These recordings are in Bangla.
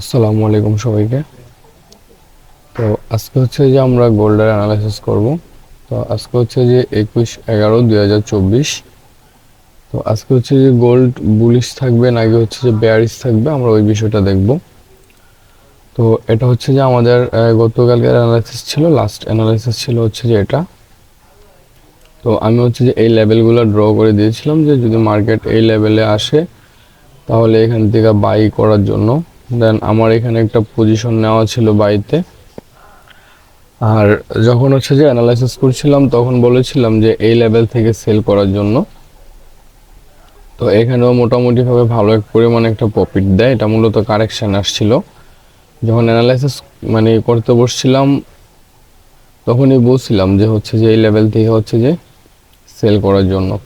আসসালামু আলাইকুম সবাইকে। তো আজকে হচ্ছে যে আমরা গোল্ডের অ্যানালাইসিস করব। তো আজকে হচ্ছে যে একুশ এগারো দুই হাজার চব্বিশ। তো আজকে হচ্ছে যে গোল্ড বুলিশ থাকবে নাকি হচ্ছে যে বেয়ারিশ থাকবে আমরা ওই বিষয়টা দেখব। তো এটা হচ্ছে যে আমাদের গতকালকের অ্যানালাইসিস ছিল লাস্ট অ্যানালাইসিস ছিল হচ্ছে যে এটা। তো আমি হচ্ছে যে এই লেভেলগুলো ড্র করে দিয়েছিলাম যে যদি মার্কেট এই লেভেলে আসে, তাহলে এখান থেকে বাই করার জন্য দেন আমার এখানে একটা পজিশন নেওয়া ছিল বাড়িতে। আর যখন হচ্ছে যে অ্যানালাইসিস করছিলাম, তখন বলেছিলাম যে এই লেভেল থেকে সেল করার জন্য। তো এখানেও মোটামুটিভাবে ভালো এক পরিমাণে একটা প্রফিট দেয়। এটা মূলত কারেকশন আসছিল। যখন অ্যানালাইসিস মানে করতে বসছিলাম, তখনই বলছিলাম যে হচ্ছে যে এই লেভেল থেকে হচ্ছে যে সেল করার জন্য।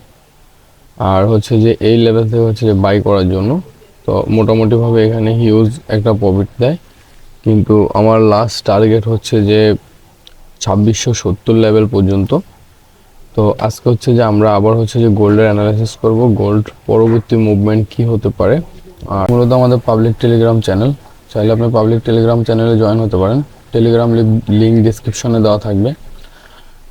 আর হচ্ছে যে এই লেভেল থেকে হচ্ছে যে বাই করার জন্য। তো মোটামুটিভাবে এখানে হিউজ একটা প্রফিট দেয়। কিন্তু আমার লাস্ট টার্গেট হচ্ছে যে ছাব্বিশশো সত্তর লেভেল পর্যন্ত। তো আজকে হচ্ছে যে আমরা আবার হচ্ছে যে গোল্ডের অ্যানালাইসিস করব গোল্ড পরবর্তী মুভমেন্ট কি হতে পারে। আর মূলত আমাদের পাবলিক টেলিগ্রাম চ্যানেল চাইলে আপনি পাবলিক টেলিগ্রাম চ্যানেলে জয়েন হতে পারেন। টেলিগ্রাম লিঙ্ক ডিসক্রিপশনে দেওয়া থাকবে।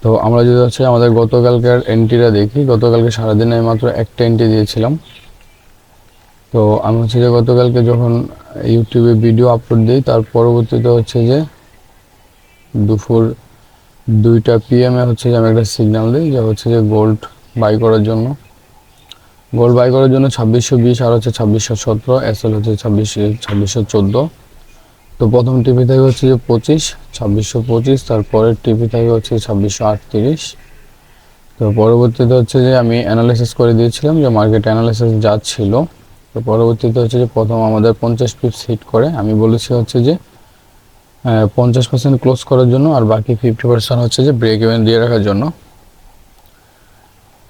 তো আমরা যদি হচ্ছে আমাদের গতকালকার এন্ট্রিটা দেখি, গতকালকে সারাদিনে আমি মাত্র একটা এন্ট্রি দিয়েছিলাম। তো আমি হচ্ছে যে গতকালকে যখন ইউটিউবে ভিডিও আপলোড দিই, তার পরবর্তীতে হচ্ছে যে দুপুর দুইটা পিএম হচ্ছে যে আমি একটা সিগন্যাল দিই যে হচ্ছে যে গোল্ড বাই করার জন্য। গোল্ড বাই করার জন্য ছাব্বিশশো বিশ আর হচ্ছে ছাব্বিশশো সতেরো এসএল হচ্ছে ছাব্বিশ ছাব্বিশশো চোদ্দ। তো প্রথম টিভি থেকে হচ্ছে যে পঁচিশ, ছাব্বিশশো পঁচিশ, তারপরের টিভি থেকে হচ্ছে ছাব্বিশশো আটত্রিশ। তো পরবর্তীতে হচ্ছে যে আমি অ্যানালাইসিস করে দিয়েছিলাম যে মার্কেট অ্যানালাইসিস যা ছিল। তো পরবর্তীতে হচ্ছে যে প্রথম আমাদের পঞ্চাশ পিপস হিট করে। আমি বলেছি হচ্ছে যে পঞ্চাশ পার্সেন্ট ক্লোজ করার জন্য আর বাকি ফিফটি পার্সেন্ট হচ্ছে যে ব্রেক ইভেন দিয়ে রাখার জন্য।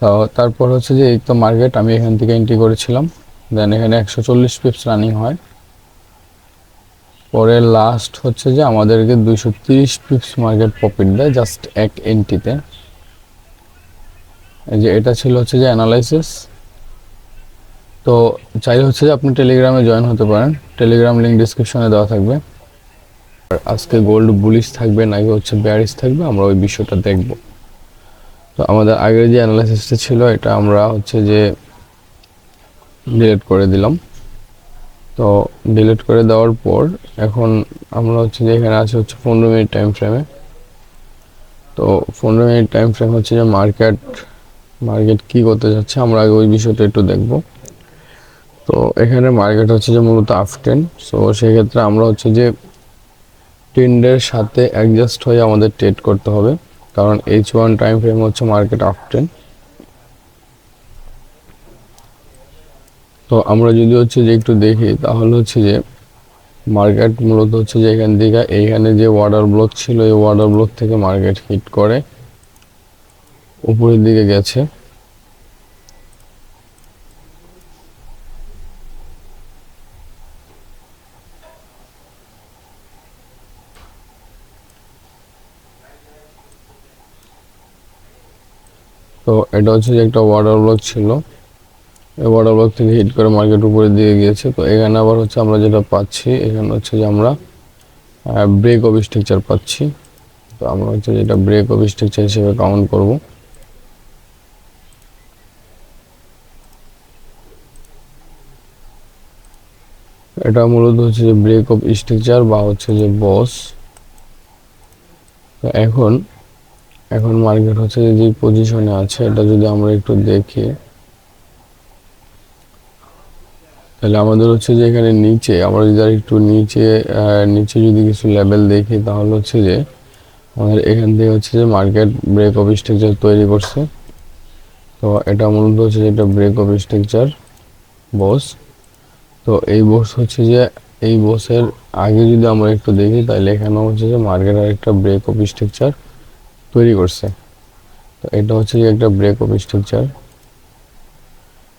তো তারপর হচ্ছে যে এই তো মার্কেট আমি এখান থেকে এন্ট্রি করেছিলাম। দেন এখানে একশো চল্লিশ পিপস রানিং হয়। পরে লাস্ট হচ্ছে যে আমাদেরকে দুইশো তিরিশ পিপস মার্কেট প্রফিট দেয় জাস্ট এক এন্ট্রিতে এই যে এটা ছিল হচ্ছে যে অ্যানালাইসিস তো চাইলে হচ্ছে যে আপনি টেলিগ্রামে জয়েন হতে পারেন। টেলিগ্রাম লিঙ্ক ডিসক্রিপশনে দেওয়া থাকবে। আর আজকে গোল্ড বুলিশ থাকবে, নাকি হচ্ছে ব্যারিস থাকবে, আমরা ওই বিষয়টা দেখব। তো আমাদের আগের যে অ্যানালাইসিসটা ছিল, এটা আমরা হচ্ছে যে ডিলিট করে দিলাম। তো ডিলিট করে দেওয়ার পর এখন আমরা হচ্ছে যে এখানে আছে হচ্ছে পনেরো মিনিট টাইম ফ্রেমে তো পনেরো মিনিট টাইম ফ্রেম হচ্ছে যে মার্কেট মার্কেট কি করতে যাচ্ছে, আমরা আগে ওই বিষয়টা একটু দেখব। তো এখানে মার্কেট হচ্ছে যে মূলত আফ টেন সো সেক্ষেত্রে আমরা হচ্ছে যে টেন্ডের সাথে অ্যাডজাস্ট হয়ে আমাদের ট্রেড করতে হবে, কারণ এইচ ওয়ান টাইম ফ্রেম হচ্ছে মার্কেট আফ টেন তো আমরা যদি হচ্ছে যে একটু দেখি, তাহলে হচ্ছে যে মার্কেট মূলত হচ্ছে যে এখান থেকে, এইখানে যে ওয়াটার ব্লক ছিল, এই ওয়াটার ব্লক থেকে মার্কেট হিট করে, উপরের দিকে গেছে। তো এটা হচ্ছে যে একটা ওয়াটার ব্লক ছিল। এই ওয়াটার ব্লক থেকে হিট করে মার্কেট উপরে দিয়ে গিয়েছে। তো এখানে আবার হচ্ছে আমরা যেটা পাচ্ছি, এখানে হচ্ছে যে আমরা ব্রেক অফ স্ট্রাকচার পাচ্ছি। তো আমরা হচ্ছে যেটা ব্রেক অফ স্ট্রাকচার হিসেবে কাউন্ট করব। এটা মূলত হচ্ছে যে ব্রেক অফ স্ট্রাকচার বা হচ্ছে যে বস এখন এখন মার্কেট হচ্ছে যে পজিশনে আছে, এটা যদি আমরা একটু দেখি, তাহলে আমাদের হচ্ছে যে এখানে নিচে, আমরা যদি আর একটু নিচে নিচে যদি কিছু লেভেল দেখি, তাহলে হচ্ছে যে আমাদের এখান থেকে হচ্ছে যে মার্কেট ব্রেক অফ স্ট্রাকচার তৈরি করছে। তো এটা মূলত হচ্ছে যে এটা ব্রেক অফ স্ট্রাকচার বস তো এই বস হচ্ছে যে, এই বসের আগে যদি আমরা একটু দেখি, তাহলে এখানে হচ্ছে যে মার্কেট আর একটা ব্রেক অফ স্ট্রাকচার তৈরি করছে। তো এটা হচ্ছে যে একটা ব্রেক অফ স্ট্রাকচার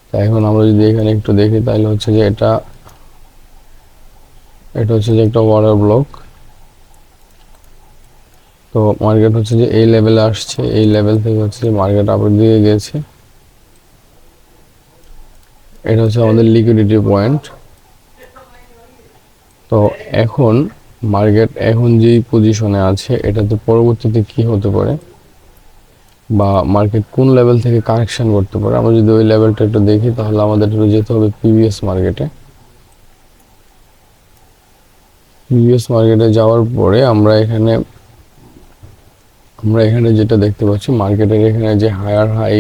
তা এখন আমরা যদি এখানে একটু দেখি, তাহলে হচ্ছে যে এটা এটা হচ্ছে যে একটা ওয়াটার ব্লক তো মার্কেট হচ্ছে যে এই লেভেলে আসছে, এই লেভেল থেকে হচ্ছে যে মার্কেট আবার দিকে গেছে। এটা হচ্ছে আমাদের লিকুইডিটি পয়েন্ট তো এখন মার্কেট এখন যেই পজিশনে আছে, এটাতে পরবর্তীতে কি হতে পারে? বা মার্কেট কোন লেভেল থেকে কারেকশন করতে পারে? আমরা যদি ওই লেভেলটা একটু দেখি, তাহলে আমাদের একটু যেতে হবে প্রিভিয়াস মার্কেটে প্রিভিয়াস মার্কেটে যাওয়ার পরে আমরা এখানে আমরা এখানে যেটা দেখতে পাচ্ছি মার্কেটের এখানে যে হায়ার হাই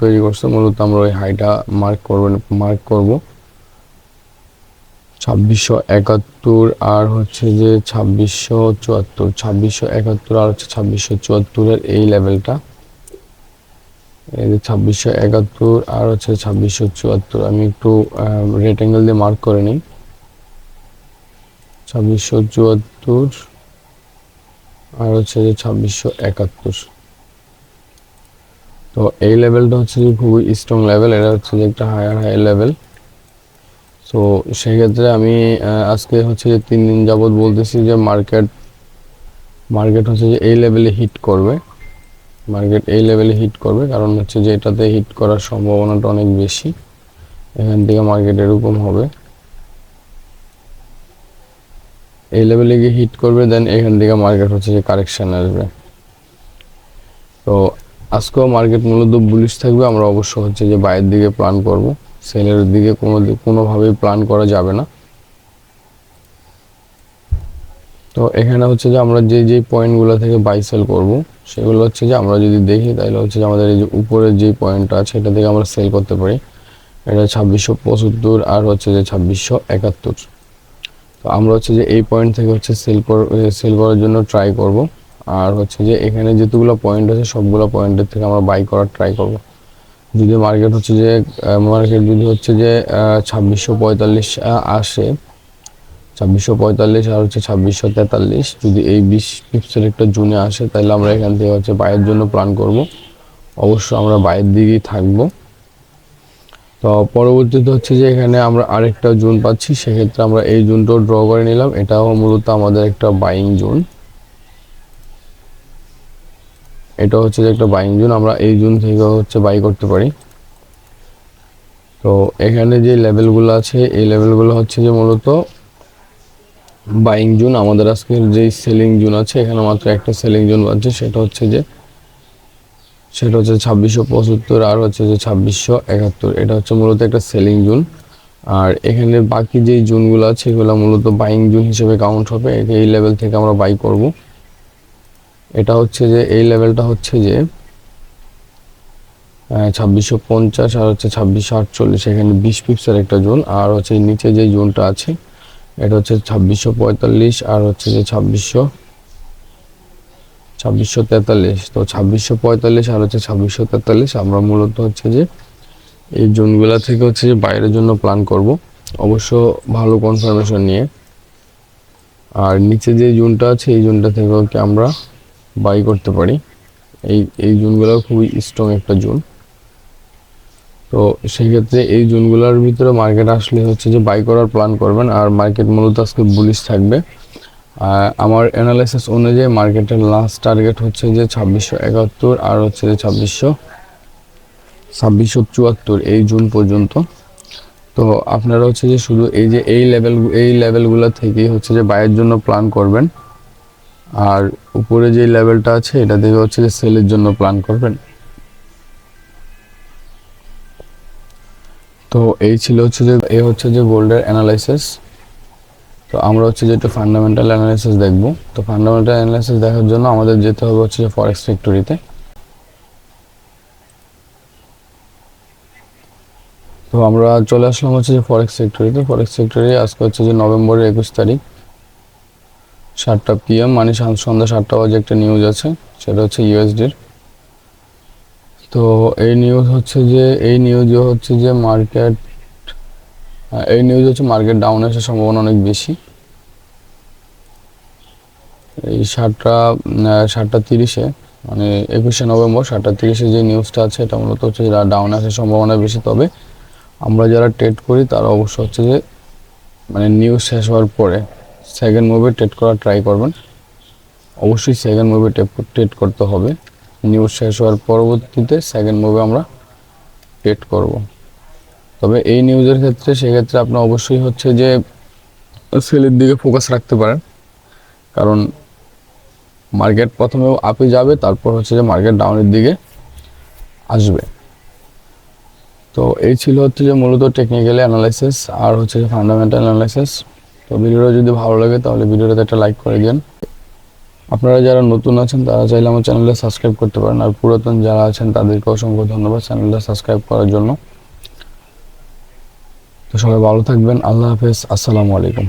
তৈরি করছে, মূলত আমরা ওই হাইটা মার্ক করবেন মার্ক করব। ছাব্বিশশো একাত্তর আর হচ্ছে যে ছাব্বিশশো চুয়াত্তর। ছাব্বিশশো একাত্তর আর হচ্ছে ছাব্বিশশো চুয়াত্তরের এই লেভেলটা। এই যে ছাব্বিশশো একাত্তর আর হচ্ছে ছাব্বিশশো চুয়াত্তর। আমি একটু রেট অ্যাঙ্গেল দিয়ে মার্ক করে নিই। ছাব্বিশশো চুয়াত্তর আর হচ্ছে যে ছাব্বিশশো একাত্তর। তো এই লেভেলটা হচ্ছে যে খুবই স্ট্রং লেভেল এটা হচ্ছে যে একটা হায়ার হাই লেভেল সো সেক্ষেত্রে আমি আজকে হচ্ছে যে তিন দিন যাবৎ বলতেছি যে মার্কেট মার্কেট হচ্ছে যে এই লেভেলে হিট করবে। মার্কেট এই লেভেলে হিট করবে, কারণ হচ্ছে যে এটাতে হিট করার সম্ভাবনাটা অনেক বেশি। এখান থেকে মার্কেট এরকম হবে। এই লেভেলে গিয়ে হিট করবে দেন এখান থেকে মার্কেট হচ্ছে যে কারেকশান আসবে। তো আজকেও মার্কেট মূলত বুলিশ থাকবে, আমরা অবশ্য হচ্ছে যে বাইরের দিকে প্ল্যান করব। সেলের দিকে কোনো কোনোভাবেই প্ল্যান করা যাবে না। তো এখানে হচ্ছে যে আমরা যে যে পয়েন্টগুলো থেকে বাই সেল করব, সেগুলো হচ্ছে যে আমরা যদি দেখি, তাহলে হচ্ছে যে আমাদের এই যে উপরের যে পয়েন্টটা আছে এটা থেকে আমরা সেল করতে পারি। এটা ছাব্বিশশো পঁচাত্তর আর হচ্ছে যে ছাব্বিশশো একাত্তর। তো আমরা হচ্ছে যে এই পয়েন্ট থেকে হচ্ছে সেল সেল করার জন্য ট্রাই করব। আর হচ্ছে যে এখানে যেতগুলো পয়েন্ট আছে, সবগুলো পয়েন্টের থেকে আমরা বাই করার ট্রাই করব। যদি মার্কেট হচ্ছে যে মার্কেট যদি হচ্ছে যে ছাব্বিশশো পঁয়তাল্লিশ আসে, ছাব্বিশশো পঁয়তাল্লিশ আর হচ্ছে ছাব্বিশশো তেতাল্লিশ, যদি এই বিশ পিপসের একটা জুনে আসে, তাহলে আমরা এখান থেকে হচ্ছে বাইয়ের জন্য প্ল্যান করব। অবশ্য আমরা বাইরের দিকেই থাকব। তো পরবর্তীতে হচ্ছে যে, এখানে আমরা আরেকটা জোন পাচ্ছি, সেক্ষেত্রে আমরা এই জোনটাও ড্র করে নিলাম। এটাও মূলত আমাদের একটা বাইং জোন। এটা হচ্ছে যে একটা বাইং জোন আমরা এই জোন থেকে হচ্ছে বাই করতে পারি। তো এখানে যে লেভেলগুলো আছে, এই লেভেলগুলো হচ্ছে যে মূলত বাইং জোন আমাদের আজকের যে সেলিং জোন আছে, এখানে মাত্র একটা সেলিং জোন আছে সেটা হচ্ছে যে, সেটা হচ্ছে ছাব্বিশশো পঁচাত্তর আর হচ্ছে যে ছাব্বিশশো একাত্তর। এটা হচ্ছে মূলত একটা সেলিং জোন আর এখানে বাকি যেই জোনগুলো আছে, এগুলো মূলত বাইং জোন হিসেবে কাউন্ট হবে। এই লেভেল থেকে আমরা বাই করব। এটা হচ্ছে যে, এই লেভেলটা হচ্ছে যে ছাব্বিশশো পঞ্চাশ আর হচ্ছে ছাব্বিশশো আটচল্লিশ, এখানে বিশ পিপসের একটা জোন। আর হচ্ছে নিচে যে জোনটা আছে, এটা হচ্ছে ছাব্বিশশো পঁয়তাল্লিশ আর হচ্ছে যে ছাব্বিশশো ছাব্বিশশো তেতাল্লিশ। তো ছাব্বিশশো পঁয়তাল্লিশ আর হচ্ছে ছাব্বিশশো তেতাল্লিশ আমরা মূলত হচ্ছে যে, এই জোনগুলা থেকে হচ্ছে যে বাইরের জন্য প্ল্যান করব। অবশ্য ভালো কনফার্মেশন নিয়ে। আর নিচে যে জোনটা আছে, এই জোনটা থেকেও কি আমরা বাই করতে পারি। এই এই জোনগুলো খুবই স্ট্রং একটা জোন। তো সেই ক্ষেত্রে এই জোনগুলোর ভিতরে মার্কেট আসলে হচ্ছে যে বাই করার প্ল্যান করবেন আর মার্কেট মূলত আজকে বুলিশ থাকবে। আমার অ্যানালাইসিস অনুযায়ী মার্কেটের লাস্ট টার্গেট হচ্ছে যে ছাব্বিশশো একাত্তর আর হচ্ছে যে ছাব্বিশশো ছাব্বিশশো চুয়াত্তর এই জুন পর্যন্ত। তো আপনারা হচ্ছে যে শুধু এই যে এই লেভেল এই লেভেলগুলো থেকেই হচ্ছে যে বাইয়ের জন্য প্ল্যান করবেন। আর উপরে যে লেভেলটা আছে, এটা থেকে হচ্ছে যে সেলের জন্য প্ল্যান করবেন। তো এই ছিল হচ্ছে যে, এই হচ্ছে যে গোল্ডের অ্যানালাইসিস তো আমরা হচ্ছে যে একটু ফান্ডামেন্টাল অ্যানালাইসিস দেখব। তো ফান্ডামেন্টাল অ্যানালাইসিস দেখার জন্য আমাদের যেতে হবে হচ্ছে যে ফরেক্স ফ্যাক্টরিতে তো আমরা চলে আসলাম হচ্ছে যে ফরেক্স ফ্যাক্টরিতে ফরেক্স ফ্যাক্টরি আজকে হচ্ছে যে নভেম্বরের একুশ তারিখ। সাতটা পিএম মানে সন্ধ্যা সাতটা বাজে একটা নিউজ আছে, সেটা হচ্ছে ইউএসডির তো এই নিউজ হচ্ছে যে, এই নিউজে হচ্ছে যে মার্কেট এই নিউজ হচ্ছে মার্কেট ডাউন আসার সম্ভাবনা অনেক বেশি। এই সাতটা সাতটা তিরিশে মানে একুশে নভেম্বর, সাতটা তিরিশে যে নিউজটা আছে, এটা মূলত হচ্ছে ডাউন আসার সম্ভাবনা বেশি। তবে আমরা যারা ট্রেড করি, তারা অবশ্য হচ্ছে যে মানে নিউজ শেষ হওয়ার পরে সেকেন্ড মুভে ট্রেড করা ট্রাই করবেন। অবশ্যই সেকেন্ড মুভে ট্রেড করতে হবে। নিউজ শেষ হওয়ার পরবর্তীতে সেকেন্ড মুভে আমরা ট্রেড করব। তবে এই নিউজের ক্ষেত্রে সেক্ষেত্রে আপনার অবশ্যই হচ্ছে যে সেলের দিকে ফোকাস রাখতে পারেন। কারণ মার্কেট প্রথমে আপে যাবে, তারপর হচ্ছে যে মার্কেট ডাউনের দিকে আসবে। তো এই ছিল হচ্ছে যে মূলত টেকনিক্যালি অ্যানালাইসিস আর হচ্ছে যে ফান্ডামেন্টাল অ্যানালাইসিস তো ভিডিওটা যদি ভালো লাগে, তাহলে ভিডিওটাতে একটা লাইক করে দিন। আপনারা যারা নতুন আছেন, তারা চাইলে আমার চ্যানেলটা সাবস্ক্রাইব করতে পারেন। আর পুরাতন যারা আছেন তাদেরকে অসংখ্য ধন্যবাদ চ্যানেলটা সাবস্ক্রাইব করার জন্য। তো সবাই ভালো থাকবেন। আল্লাহ হাফেজ। আসসালামু আলাইকুম।